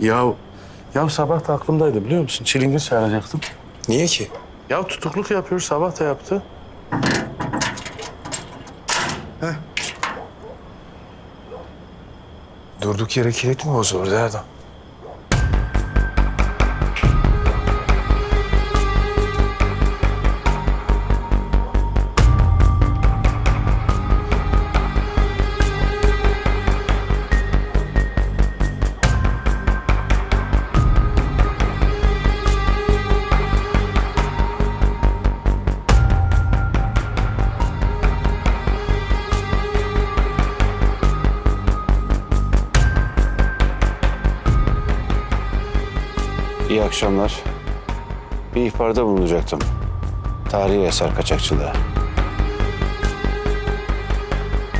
Ya, ya sabah da aklımdaydı biliyor musun? Çilingir çağıracaktım. Niye ki? Ya tutukluk yapıyor, sabah da yaptı. Durduk yere kilit mi bozuldu Erdem? İyi akşamlar. Bir ihbarda bulunacaktım. Tarihi eser kaçakçılığı.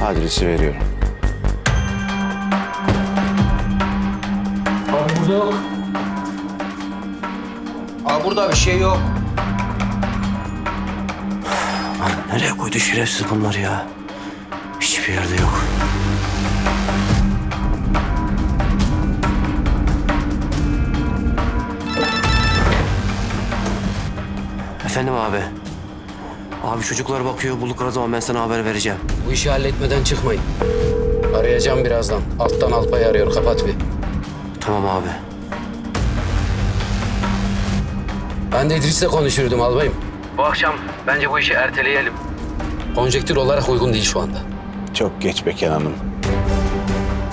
Adresi veriyorum. Abi burada yok. Abi burada bir şey yok. Nereye koydu şerefsiz bunları ya? Hiçbir yerde yok. Efendim abi. Abi çocuklar bakıyor. Buldukları zaman ben sana haber vereceğim. Bu işi halletmeden çıkmayın. Arayacağım birazdan. Alttan Alpay arıyor. Kapat bir. Tamam abi. Ben de İdris'le konuşurdum albayım. Bu akşam bence bu işi erteleyelim. Konjektür olarak uygun değil şu anda. Çok geç be Kenan'ım.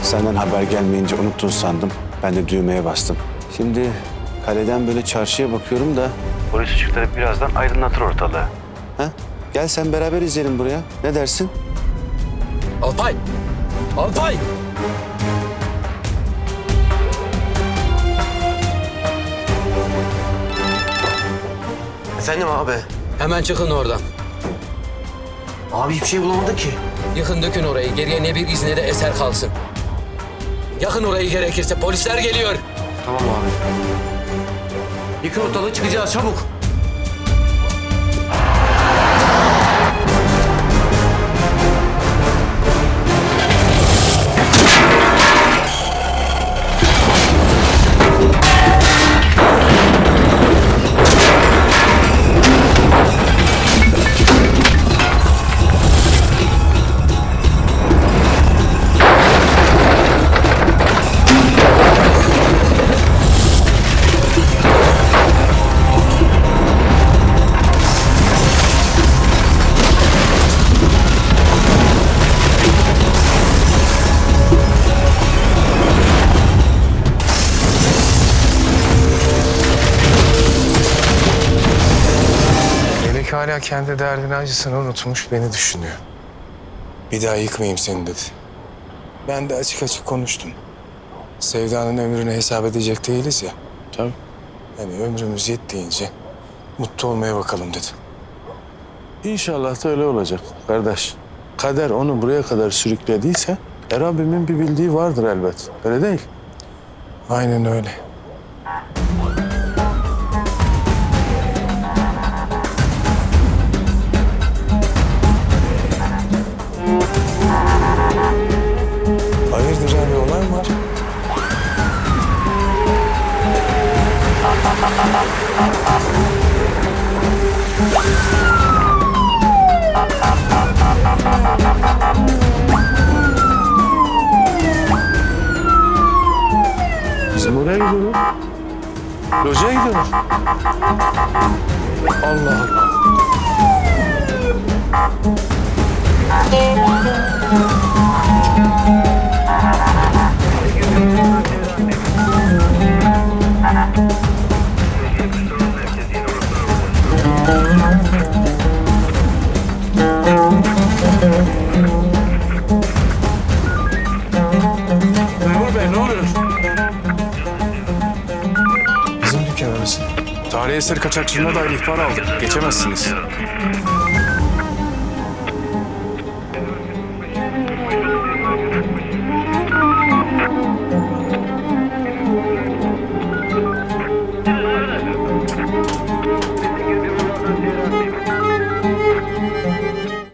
Senden haber gelmeyince unuttun sandım. Ben de düğmeye bastım. Şimdi kaleden böyle çarşıya bakıyorum da... Polis ışıkları birazdan aydınlatır ortalığı. Ha? Gel sen beraber izleyelim buraya. Ne dersin? Alpay! Alpay! Efendim abi. Hemen çıkın oradan. Abi hiçbir şey bulamadık ki. Yıkın dökün orayı. Geriye ne bir izne de eser kalsın. Yakın orayı gerekirse. Polisler geliyor. Tamam abi. Yıkın ortalığı çıkacağız çabuk. Hala kendi derdini acısını unutmuş beni düşünüyor. Bir daha yıkmayayım seni dedi. Ben de açık açık konuştum. Sevdanın ömrünü hesap edecek değiliz ya. Tabii. Yani ömrümüz yettiğince mutlu olmaya bakalım dedim. İnşallah da öyle olacak kardeş. Kader onu buraya kadar sürüklediyse e Rabbimin bir bildiği vardır elbet. Öyle değil. Aynen öyle. Bizim oraya gidiyoruz. Locaya gidiyoruz. Allah Allah. Eser kaçakçılığına dair ihbar aldık. Geçemezsiniz.